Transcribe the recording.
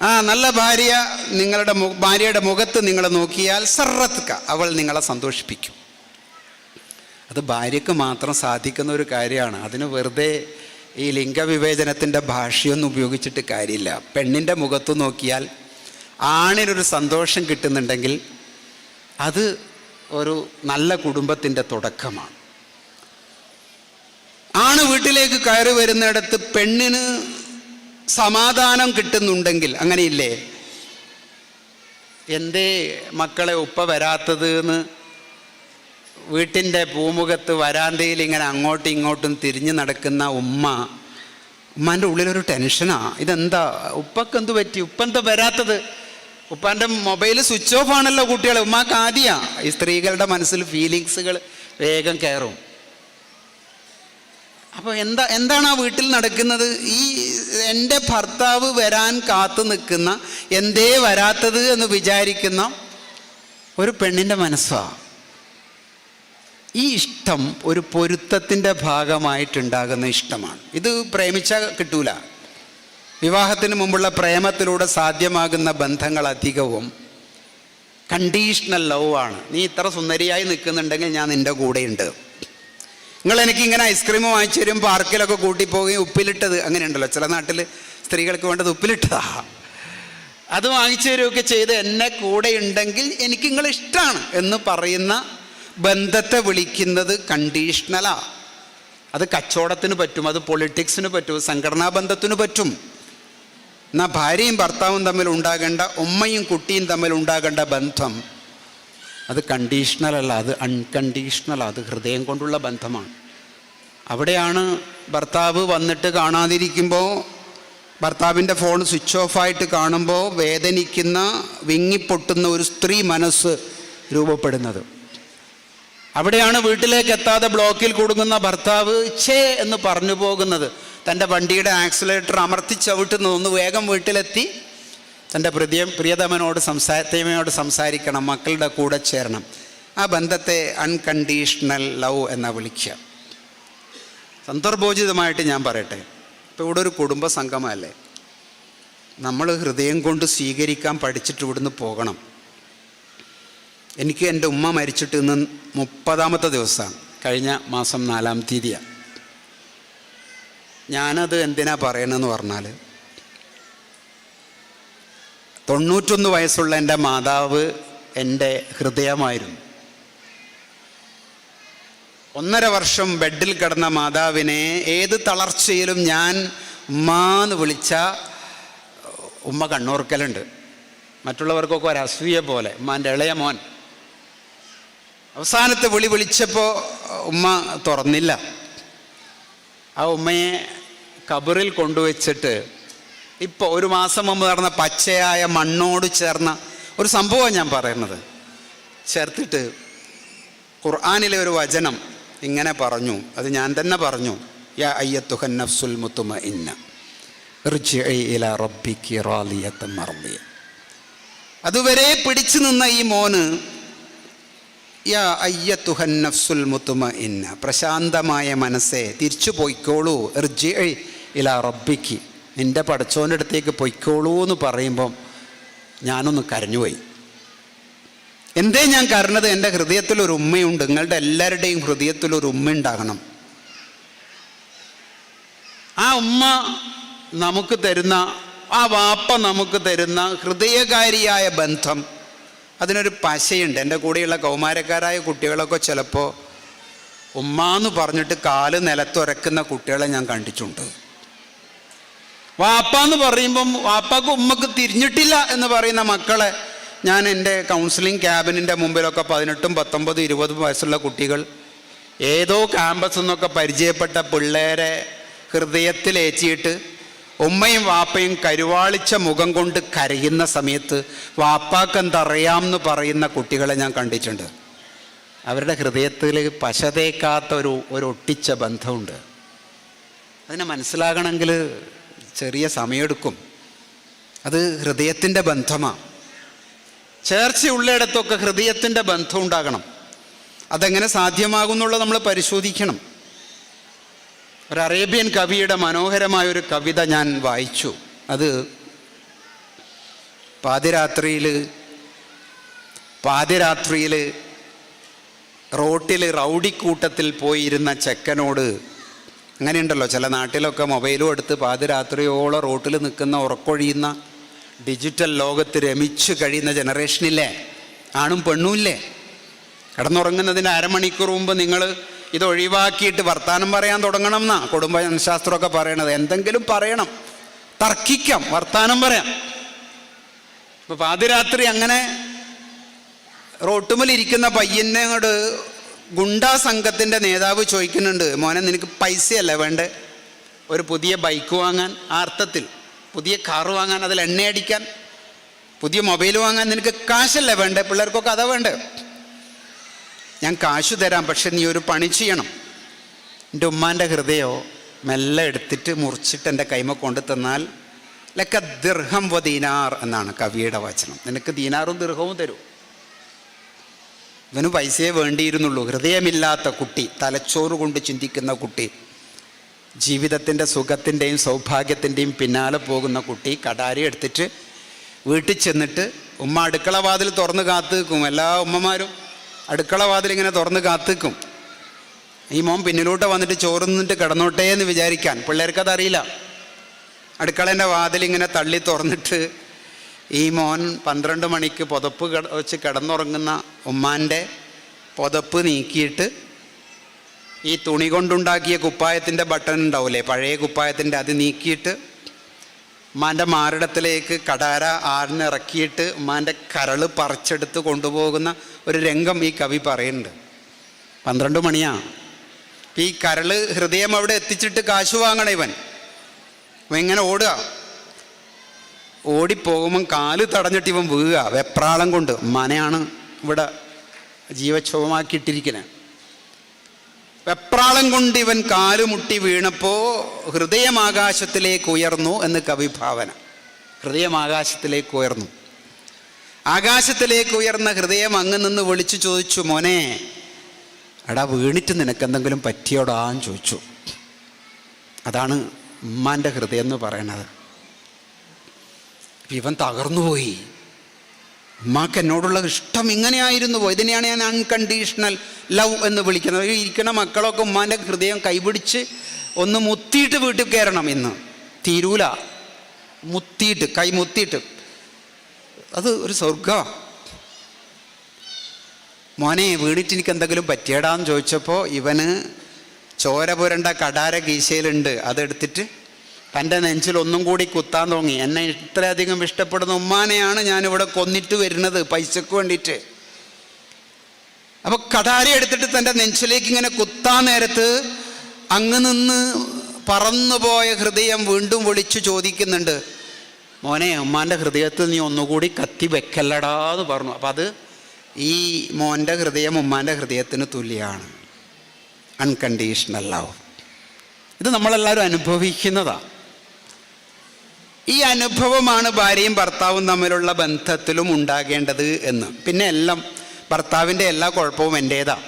ആ നല്ല ഭാര്യ നിങ്ങളുടെ ഭാര്യയുടെ മുഖത്ത് നിങ്ങൾ നോക്കിയാൽ സർറത്ക അവൾ നിങ്ങളെ സന്തോഷിപ്പിക്കും. അത് ഭാര്യയ്ക്ക് മാത്രം സാധിക്കുന്ന ഒരു കാര്യമാണ്. അതിന് വെറുതെ ഈ ലിംഗവിവേചനത്തിന്റെ ഭാഷയൊന്നും ഉപയോഗിച്ചിട്ട് കാര്യമില്ല. പെണ്ണിന്റെ മുഖത്ത് നോക്കിയാൽ ആണിനൊരു സന്തോഷം കിട്ടുന്നുണ്ടെങ്കിൽ അത് ഒരു നല്ല കുടുംബത്തിന്റെ തുടക്കമാണ്. ആണ് വീട്ടിലേക്ക് കയറി വരുന്നിടത്ത് പെണ്ണിന് സമാധാനം കിട്ടുന്നുണ്ടെങ്കിൽ അങ്ങനെയില്ലേ? എന്തേ മക്കളെ ഉപ്പ വരാത്തത് എന്ന് വീട്ടിന്റെ പൂമുഖത്ത് വരാന്തയിൽ ഇങ്ങനെ അങ്ങോട്ടും ഇങ്ങോട്ടും തിരിഞ്ഞു നടക്കുന്ന ഉമ്മ ഉമ്മാന്റെ ഉള്ളിലൊരു ടെൻഷനാ. ഇതെന്താ? ഉപ്പക്ക് എന്ത് പറ്റി? ഉപ്പ എന്താ വരാത്തത്? ഉപ്പാന്റെ മൊബൈൽ സ്വിച്ച് ഓഫ് ആണല്ലോ കുട്ടികളെ. ഉമ്മാക്ക് ആദ്യമാണ് ഈ സ്ത്രീകളുടെ മനസ്സിൽ ഫീലിങ്സുകൾ വേഗം കയറും. അപ്പോൾ എന്താ എന്താണ് ആ വീട്ടിൽ നടക്കുന്നത്? ഈ എന്റെ ഭർത്താവ് വരാൻ കാത്തു നിൽക്കുന്ന എന്തേ വരാത്തത് എന്ന് വിചാരിക്കുന്ന ഒരു പെണ്ണിന്റെ മനസ്സാണ് ഈ ഇഷ്ടം ഒരു പൊരുത്തത്തിന്റെ ഭാഗമായിട്ടുണ്ടാകുന്ന ഇഷ്ടമാണ്. ഇത് പ്രേമിച്ച കിട്ടൂല. വിവാഹത്തിന് മുമ്പുള്ള പ്രേമത്തിലൂടെ സാധ്യമാകുന്ന ബന്ധങ്ങൾ അധികവും കണ്ടീഷണൽ ലവ് ആണ്. നീ ഇത്ര സുന്ദരിയായി നിൽക്കുന്നുണ്ടെങ്കിൽ ഞാൻ നിന്റെ കൂടെയുണ്ട്. നിങ്ങൾ എനിക്ക് ഇങ്ങനെ ഐസ്ക്രീം വാങ്ങിച്ചു തരും പാർക്കിലൊക്കെ കൂട്ടിപ്പോവുകയും ഉപ്പിലിട്ടത്. അങ്ങനെയുണ്ടല്ലോ. ചില നാട്ടിൽ സ്ത്രീകൾക്ക് വേണ്ടത് ഉപ്പിലിട്ടതാ. അത് വാങ്ങിച്ചു തരുമൊക്കെ ചെയ്ത് എന്നെ കൂടെ ഉണ്ടെങ്കിൽ എനിക്ക് നിങ്ങൾ ഇഷ്ടമാണ് എന്ന് പറയുന്ന ബന്ധത്തെ വിളിക്കുന്നത് കണ്ടീഷണലാ അത് കച്ചവടത്തിന് പറ്റും അത് പൊളിറ്റിക്സിന് പറ്റും സംഘടനാ ബന്ധത്തിന് പറ്റും. എന്നാൽ ഭാര്യയും ഭർത്താവും തമ്മിൽ ഉണ്ടാകേണ്ട ഉമ്മയും കുട്ടിയും തമ്മിൽ ഉണ്ടാകേണ്ട ബന്ധം അത് കണ്ടീഷണൽ അല്ല അത് അൺകണ്ടീഷണൽ അത് ഹൃദയം കൊണ്ടുള്ള ബന്ധമാണ്. അവിടെയാണ് ഭർത്താവ് വന്നിട്ട് കാണാതിരിക്കുമ്പോൾ ഭർത്താവിന്റെ ഫോൺ സ്വിച്ച് ഓഫായിട്ട് കാണുമ്പോൾ വേദനിക്കുന്ന വിങ്ങിപ്പൊട്ടുന്ന ഒരു സ്ത്രീ മനസ്സ് രൂപപ്പെടുന്നത്. അവിടെയാണ് വീട്ടിലേക്ക് എത്താതെ ബ്ലോക്കിൽ കൊടുങ്ങുന്ന ഭർത്താവ് ഛേ എന്ന് പറഞ്ഞു പോകുന്നത്. തന്റെ വണ്ടിയുടെ ആക്സിലേറ്റർ അമർത്തി ചവിട്ടുന്നത് ഒന്ന് വേഗം വീട്ടിലെത്തി. തന്റെ പ്രിയ പ്രിയതമനോട് സംസാരത്തമയോട് സംസാരിക്കണം മക്കളുടെ കൂടെ ചേരണം. ആ ബന്ധത്തെ അൺകണ്ടീഷണൽ ലവ് എന്നാണ് വിളിക്കുക. സന്ദർഭോചിതമായിട്ട് ഞാൻ പറയട്ടെ ഇപ്പോൾ ഇവിടെ ഒരു കുടുംബ സംഗമമല്ലേ നമ്മൾ ഹൃദയം കൊണ്ട് സ്വീകരിക്കാൻ പഠിച്ചിട്ട് ഇവിടുന്ന് പോകണം. എനിക്ക് എന്റെ ഉമ്മ മരിച്ചിട്ട് ഇന്ന് മുപ്പതാമത്തെ ദിവസമാണ് കഴിഞ്ഞ മാസം നാലാം തീയതിയാണ്. ഞാനത് എന്തിനാ പറയണമെന്ന് പറഞ്ഞാൽ തൊണ്ണൂറ്റൊന്ന് വയസ്സുള്ള എന്റെ മാതാവ് എന്റെ ഹൃദയമായിരുന്നു. ഒന്നര വർഷം ബെഡിൽ കിടന്ന മാതാവിനെ ഏത് തളർച്ചയിലും ഞാൻ ഉമ്മാന്ന് വിളിച്ച ഉമ്മ കണ്ണോർക്കലുണ്ട്. മറ്റുള്ളവർക്കൊക്കെ ഒരു അസൂയ പോലെ ഉമ്മാന്റെ ഇളയ മോൻ. അവസാനത്തെ വിളി വിളിച്ചപ്പോൾ ഉമ്മ തുറന്നില്ല. ആ ഉമ്മയെ കബറിൽ കൊണ്ടുവച്ചിട്ട് ഇപ്പോൾ ഒരു മാസം മുമ്പ് നടന്ന പച്ചയായ മണ്ണോട് ചേർന്ന ഒരു സംഭവമാണ് ഞാൻ പറയുന്നത്. ചേർത്തിട്ട് ഖുർആാനിലെ ഒരു വചനം ഇങ്ങനെ പറഞ്ഞു. അത് ഞാൻ തന്നെ പറഞ്ഞു. യാ അയ്യത്തുഹൻ നഫ്സുൽ മുത്തുമ ഇന്ന ഇല റബ്ബിക്കി മർദിയ. അതുവരെ പിടിച്ചു നിന്ന ഈ മോന് യാ അയ്യത്തുഹൻ നഫ്സുൽ മുത്തുമ ഇന്ന പ്രശാന്തമായ മനസ്സെ തിരിച്ചു പോയിക്കോളൂ. ഇലാ റബ്ബിക്ക്. നിന്റെ പടച്ചോന്റെ അടുത്തേക്ക് പൊയ്ക്കോളൂ എന്ന് പറയുമ്പം ഞാനൊന്ന് കരഞ്ഞുപോയി. എന്തേ ഞാൻ കരഞ്ഞത്? എന്റെ ഹൃദയത്തിലൊരു ഉമ്മയുണ്ട്. നിങ്ങളുടെ എല്ലാവരുടെയും ഹൃദയത്തിലൊരു ഉമ്മ ഉണ്ടാകണം ആ ഉമ്മ നമുക്ക് തരുന്ന ആ വാപ്പ നമുക്ക് തരുന്ന ഹൃദയകാരിയായ ബന്ധം അതിനൊരു പശയുണ്ട്. എന്റെ കൂടെയുള്ള കൗമാരക്കാരായ കുട്ടികളൊക്കെ ചിലപ്പോൾ ഉമ്മാന്ന് പറഞ്ഞിട്ട് കാൽ നിലത്തുരക്കുന്ന കുട്ടികളെ ഞാൻ കണ്ടിട്ടുണ്ട്. വാപ്പാന്ന് പറയുമ്പം വാപ്പാക്ക് ഉമ്മക്ക് തിരിഞ്ഞിട്ടില്ല എന്ന് പറയുന്ന മക്കളെ ഞാൻ എന്റെ കൗൺസിലിംഗ് ക്യാബിനിന്റെ മുമ്പിലൊക്കെ പതിനെട്ടും പത്തൊമ്പതും ഇരുപതും വയസ്സുള്ള കുട്ടികൾ ഏതോ ക്യാമ്പസിൽ നിന്നൊക്കെ പരിചയപ്പെട്ട പിള്ളേരെ ഹൃദയത്തിലേച്ചിയിട്ട് ഉമ്മയും വാപ്പയും കരുവാളിച്ച മുഖം കൊണ്ട് കരയുന്ന സമയത്ത് വാപ്പാക്ക് എന്തറിയാമെന്ന് പറയുന്ന കുട്ടികളെ ഞാൻ കണ്ടിട്ടുണ്ട്. അവരുടെ ഹൃദയത്തിൽ പശ തേക്കാത്ത ഒരു ഒരു ഒട്ടിച്ച ബന്ധമുണ്ട്. അതിനെ മനസ്സിലാകണമെങ്കിൽ ചെറിയ സമയമെടുക്കും അത് ഹൃദയത്തിന്റെ ബന്ധമാണ് ചേർച്ചയുള്ളിടത്തൊക്കെ ഹൃദയത്തിന്റെ ബന്ധം ഉണ്ടാകണം. അതെങ്ങനെ സാധ്യമാകുന്നുള്ളത് നമ്മൾ പരിശോധിക്കണം. ഒരു അറേബ്യൻ കവിയുടെ മനോഹരമായൊരു കവിത ഞാൻ വായിച്ചു. അത് പാതിരാത്രിയിൽ പാതിരാത്രിയിൽ റോട്ടിൽ റൗഡിക്കൂട്ടത്തിൽ പോയിരുന്ന ചെക്കനോട് അങ്ങനെയുണ്ടല്ലോ. ചില നാട്ടിലൊക്കെ മൊബൈലും എടുത്ത് പാതിരാത്രിയോളം റോട്ടിൽ നിൽക്കുന്ന ഉറക്കൊഴിയുന്ന ഡിജിറ്റൽ ലോകത്ത് രമിച്ച് കഴിയുന്ന ജനറേഷനില്ലേ? ആണും പെണ്ണുമില്ലേ കിടന്നുറങ്ങുന്നതിന് അരമണിക്കൂർ മുമ്പ് നിങ്ങൾ ഇത് ഒഴിവാക്കിയിട്ട് വർത്തമാനം പറയാൻ തുടങ്ങണം എന്നാ? കുടുംബശാസ്ത്രമൊക്കെ പറയണത്. എന്തെങ്കിലും പറയണം. തർക്കിക്കാം. വർത്തമാനം പറയാം. ഇപ്പൊ പാതിരാത്രി അങ്ങനെ റോട്ടുമലിരിക്കുന്ന പയ്യനോട് ഗുണ്ടാ സംഘത്തിന്റെ നേതാവ് ചോദിക്കുന്നുണ്ട് മോനെ നിനക്ക് പൈസയല്ലേ വേണ്ടേ? ഒരു പുതിയ ബൈക്ക് വാങ്ങാൻ ആ അർത്ഥത്തിൽ. പുതിയ കാറ് വാങ്ങാൻ അതിൽ എണ്ണയടിക്കാൻ പുതിയ മൊബൈൽ വാങ്ങാൻ നിനക്ക് കാശല്ലേ വേണ്ടേ? പിള്ളേർക്കൊക്കെ അതാ വേണ്ടേ? ഞാൻ കാശ് തരാം പക്ഷെ നീ ഒരു പണി ചെയ്യണം. എന്റെ ഉമ്മാന്റെ ഹൃദയോ? മെല്ലെ എടുത്തിട്ട് മുറിച്ചിട്ട് എന്റെ കൈമ കൊണ്ടു തന്നാൽ ലക്ക ദീർഘം വ ദീനാർ എന്നാണ് കവിയുടെ വചനം. നിനക്ക് ദീനാറും ദീർഘവും തരൂ. ഇവന് പൈസയെ വേണ്ടിയിരുന്നുള്ളൂ. ഹൃദയമില്ലാത്ത കുട്ടി തലച്ചോറ് കൊണ്ട് ചിന്തിക്കുന്ന കുട്ടി ജീവിതത്തിന്റെ സുഖത്തിന്റെയും സൗഭാഗ്യത്തിന്റെയും പിന്നാലെ പോകുന്ന കുട്ടി കടാരി എടുത്തിട്ട് വീട്ടിൽ ചെന്നിട്ട് ഉമ്മ അടുക്കള വാതിൽ തുറന്ന് കാത്തുനിൽക്കും എല്ലാ ഉമ്മമാരും അടുക്കള വാതിൽ ഇങ്ങനെ തുറന്ന് കാത്തുനിൽക്കും ഈ മോൻ പിന്നിലോട്ട് വന്നിട്ട് ചോറ് നിന്നിട്ട് കിടന്നോട്ടേ എന്ന് വിചാരിക്കാൻ. പിള്ളേർക്കത് അറിയില്ല അടുക്കളേന്റെ വാതിൽ ഇങ്ങനെ തള്ളി തുറന്നിട്ട് ഈ മോൻ പന്ത്രണ്ട് മണിക്ക് പുതപ്പ് വെച്ച് കിടന്നുറങ്ങുന്ന ഉമ്മാന്റെ പുതപ്പ് നീക്കിയിട്ട് ഈ തുണി കൊണ്ടുണ്ടാക്കിയ കുപ്പായത്തിന്റെ ബട്ടൺ ഉണ്ടാവില്ലേ പഴയ കുപ്പായത്തിന്റെ അത് നീക്കിയിട്ട് ഉമ്മാന്റെ മാറിടത്തിലേക്ക് കടാര ആറിനിറക്കിയിട്ട് ഉമ്മാന്റെ കരൾ പറിച്ചെടുത്ത് കൊണ്ടുപോകുന്ന ഒരു രംഗം ഈ കവി പറയുന്നുണ്ട്. പന്ത്രണ്ട് മണിയാ. ഈ കരൾ ഹൃദയം അവിടെ എത്തിച്ചിട്ട് കാശു വാങ്ങണ ഇവൻ ഇങ്ങനെ ഓടുക. ഓടിപ്പോകുമ്പം കാൽ തടഞ്ഞിട്ട് ഇവൻ വീഴുക. വെപ്രാളം കൊണ്ട് മനയാണ് ഇവിടെ ജീവക്ഷോഭമാക്കിയിട്ടിരിക്കുന്നത് വെപ്രാളം കൊണ്ട് ഇവൻ കാലുമുട്ടി വീണപ്പോൾ ഹൃദയമാകാശത്തിലേക്ക് ഉയർന്നു എന്ന് കവിഭാവന ഹൃദയം ആകാശത്തിലേക്ക് ഉയർന്നു. ആകാശത്തിലേക്ക് ഉയർന്ന ഹൃദയം അങ്ങ് നിന്ന് വിളിച്ചു ചോദിച്ചു മോനെ എടാ വീണിട്ട് നിനക്കെന്തെങ്കിലും പറ്റിയോടാന്ന് ചോദിച്ചു. അതാണ് ഉമ്മാന്റെ ഹൃദയം എന്ന് പറയണത് ഇവൻ തകർന്നുപോയി. ഉമ്മാക്ക് എന്നോടുള്ള ഇഷ്ടം ഇങ്ങനെയായിരുന്നു ഇതിനെയാണ് ഞാൻ അൺകണ്ടീഷണൽ ലവ് എന്ന് വിളിക്കുന്നത്. ഈ ഇരിക്കുന്ന മക്കളൊക്കെ ഉമ്മാന്റെ ഹൃദയം കൈപിടിച്ച് ഒന്ന് മുത്തിയിട്ട് വീട്ടിൽ കയറണം ഇന്ന്. തീരൂല. മുത്തിയിട്ട് കൈ മുത്തിയിട്ട്. അത് ഒരു സ്വർഗമാണ് മോനെ വീണിട്ട് എനിക്ക് എന്തെങ്കിലും പറ്റിയടാന്ന് ചോദിച്ചപ്പോൾ ഇവന് ചോര പുരണ്ട കടാര കീശയിലുണ്ട്. അതെടുത്തിട്ട് തന്റെ നെഞ്ചിൽ ഒന്നും കൂടി കുത്താൻ തുടങ്ങി. എന്നെ ഇത്രയധികം ഇഷ്ടപ്പെടുന്ന ഉമ്മാനെയാണ് ഞാനിവിടെ കൊന്നിട്ട് വരുന്നത് പൈസക്ക് വേണ്ടിയിട്ട്. അപ്പോൾ കടാരി എടുത്തിട്ട് തന്റെ നെഞ്ചിലേക്ക് ഇങ്ങനെ കുത്താൻ നേരത്ത് അങ്ങ് നിന്ന് പറന്നുപോയ ഹൃദയം വീണ്ടും വിളിച്ചു ചോദിക്കുന്നുണ്ട്. മോനെ ഉമ്മാന്റെ ഹൃദയത്തിൽ നീ ഒന്നുകൂടി കത്തി വെക്കല്ലടാ എന്ന് പറഞ്ഞു. അപ്പം അത് ഈ മോന്റെ ഹൃദയം ഉമ്മാന്റെ ഹൃദയത്തിന് തുല്യമാണ് അൺകണ്ടീഷണൽ ലവ് ഇത് നമ്മളെല്ലാവരും അനുഭവിക്കുന്നതാണ് ഈ അനുഭവമാണ് ഭാര്യയും ഭർത്താവും തമ്മിലുള്ള ബന്ധത്തിലും ഉണ്ടാകേണ്ടത് എന്ന്. പിന്നെ എല്ലാം ഭർത്താവിന്റെ എല്ലാ കുഴപ്പവും എന്റേതാണ്